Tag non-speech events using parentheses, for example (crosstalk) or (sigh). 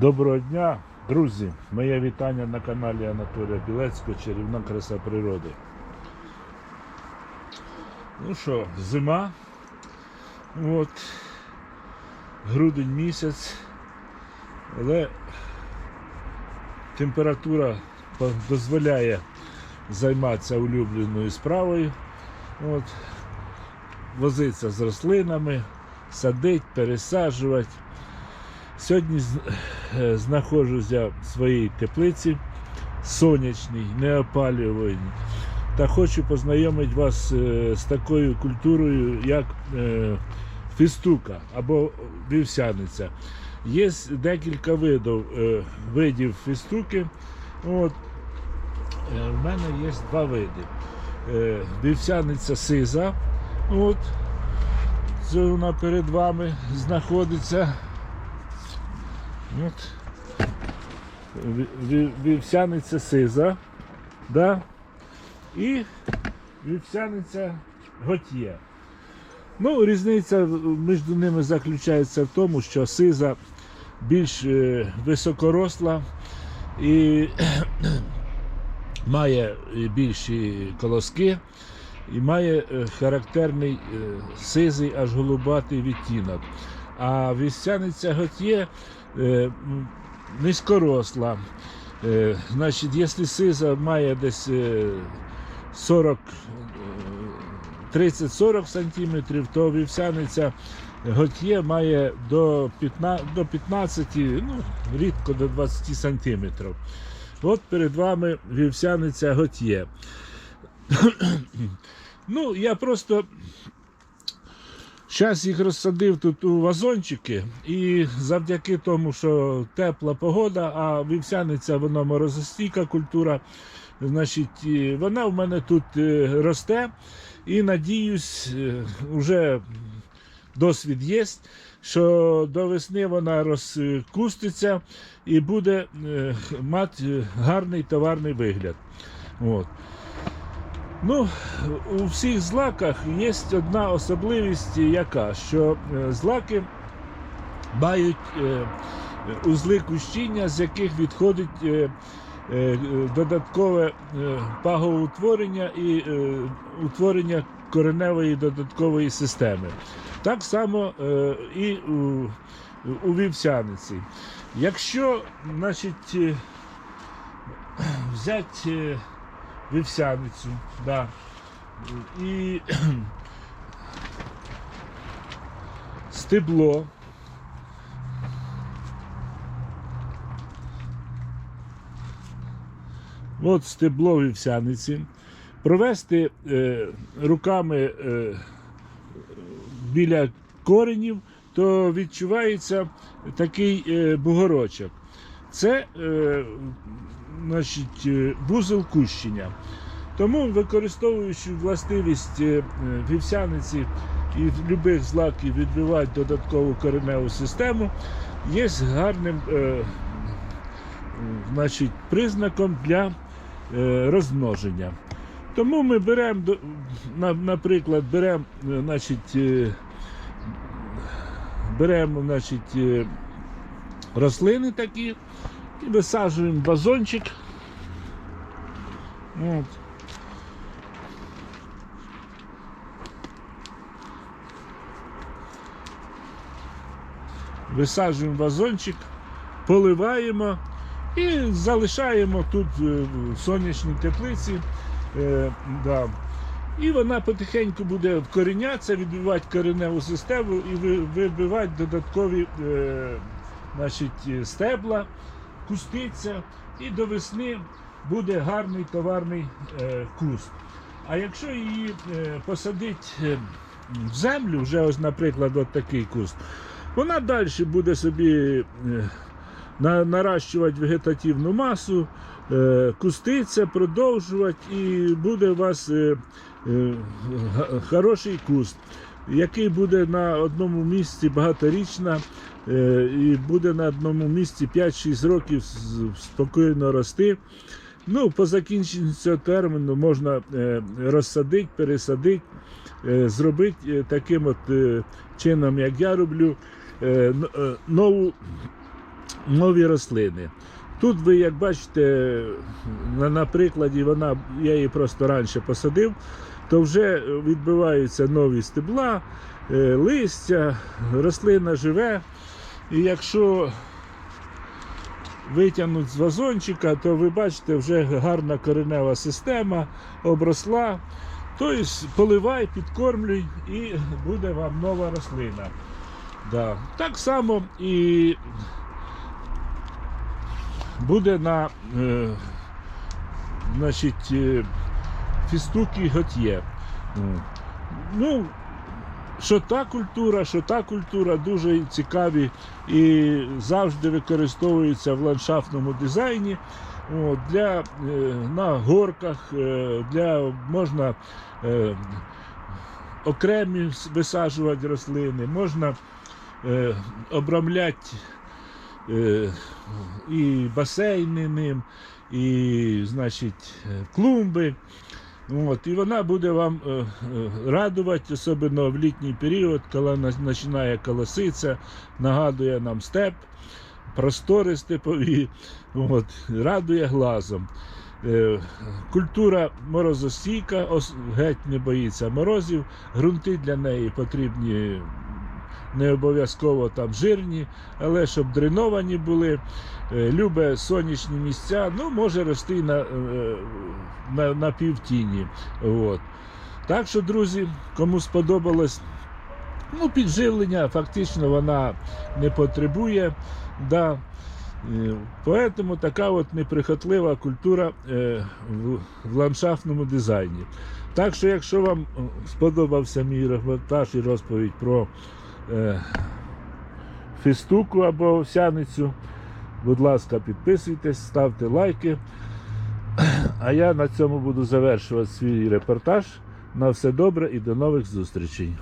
Доброго дня, друзі! Моє вітання на каналі Анатолія Білецького Чарівна краса природи. Ну що, зима. От. Грудень місяць. Але температура дозволяє займатися улюбленою справою. От. Возитися з рослинами, садити, пересаджувати. Сьогодні е, знаходжусь я в своїй теплиці сонячній, неопалюваній. Та хочу познайомити вас е, з такою культурою, як е, фістука або вівсяниця. Є декілька видів, видів фістуки. От, в мене є два види. Вівсяниця сиза. От, це вона перед вами знаходиться. От. Ві- ві- Вівсяниця сиза. Да? І вівсяниця готьє. Ну, різниця між ними заключається в тому, що сиза більш е, високоросла і (clears throat) має більші колоски, і має е, характерний е, сизий аж голубатий відтінок. А вівсяниця готьє е, низькоросла. Е, Значить, якщо сиза має десь е, 40, е, 30-40 сантиметрів, то вівсяниця готьє має до 15, до 15, ну, рідко до 20 сантиметрів. От перед вами вівсяниця готьє. (clears throat) ну, я просто Зараз їх розсадив тут у вазончики, і завдяки тому, що тепла погода, а вівсяниця вона морозостійка культура, значить, вона в мене тут е, росте. І надіюсь, е, вже досвід є, що до весни вона розкуститься і буде е, мати гарний товарний вигляд. От. Ну, у всіх злаках є одна особливість, яка, що е, злаки мають е, узли кущіння, з яких відходить е, додаткове пагоутворення і утворення кореневої додаткової системи. Так само і у, у вівсяниці. Якщо значить, взяти вівсяницю, да, і стебло. От стебло вівсяниці. Провести е, руками е, біля коренів, то відчувається такий е, бугорочок. Це е, значить, е, вузол кущення. Тому, використовуючи властивість е, вівсяниці і любих злаків відбивати додаткову кореневу систему, є гарним е, значить, признаком для е, розмноження. Тому ми беремо, наприклад, беремо, е, значить, беремо значить, рослини такі і висаджуємо в вазончик. От. Висаджуємо вазончик, поливаємо і залишаємо тут е, в сонячній теплиці. Е, да. І вона потихеньку буде вкорінятися, відбивати кореневу систему і вибивати додаткові е, значить, е, стебла, куститься, і до весни буде гарний товарний е, куст. А якщо її е, посадити е, в землю, вже ось, наприклад, от такий куст, вона далі буде собі на, наращувати вегетативну масу, куститься, продовжувати, і буде у вас хороший куст, який буде на одному місці багаторічна е, і буде на одному місці 5-6 років спокійно рости. Ну, по закінченню цього терміну можна е, розсадити, пересадити, е, зробити таким от чином, як я роблю, нову нові рослини. Тут ви, як бачите, на прикладі вона, я її просто раніше посадив, то вже відбиваються нові стебла, е, листя, рослина живе. І якщо витягнуть з вазончика, то ви бачите, вже гарна коренева система обросла. Тобто поливай, підкормлюй і буде вам нова рослина. Да. Так само і буде на е, значить, е, фістуки готьє. Ну, що та культура, що та культура дуже цікаві і завжди використовуються в ландшафтному дизайні. Для, е, на горках, е, для, можна е, окремі висаджувати рослини, можна обрамляти і басейни ним, і значить, клумби. От, і вона буде вам е, е, радувати, особливо в літній період, коли на- починає колоситися, нагадує нам степ, простори степові, от, радує глазом. Е, Культура морозостійка, ос- геть не боїться морозів, ґрунти для неї потрібні не обов'язково там жирні, але щоб дреновані були, Е, любе сонячні місця, ну, може рости на, е, на, на півтіні. От. Так що, друзі, кому сподобалось, ну, підживлення фактично вона не потребує. Да. Е, Поэтому така от неприхотлива культура в, ландшафтному дизайні. Так що, якщо вам сподобався мій репортаж і розповідь про фістуку або овсяницю, будь ласка, підписуйтесь, ставте лайки. (clears throat) А я на цьому буду завершувати свій репортаж. На все добре і до нових зустрічей.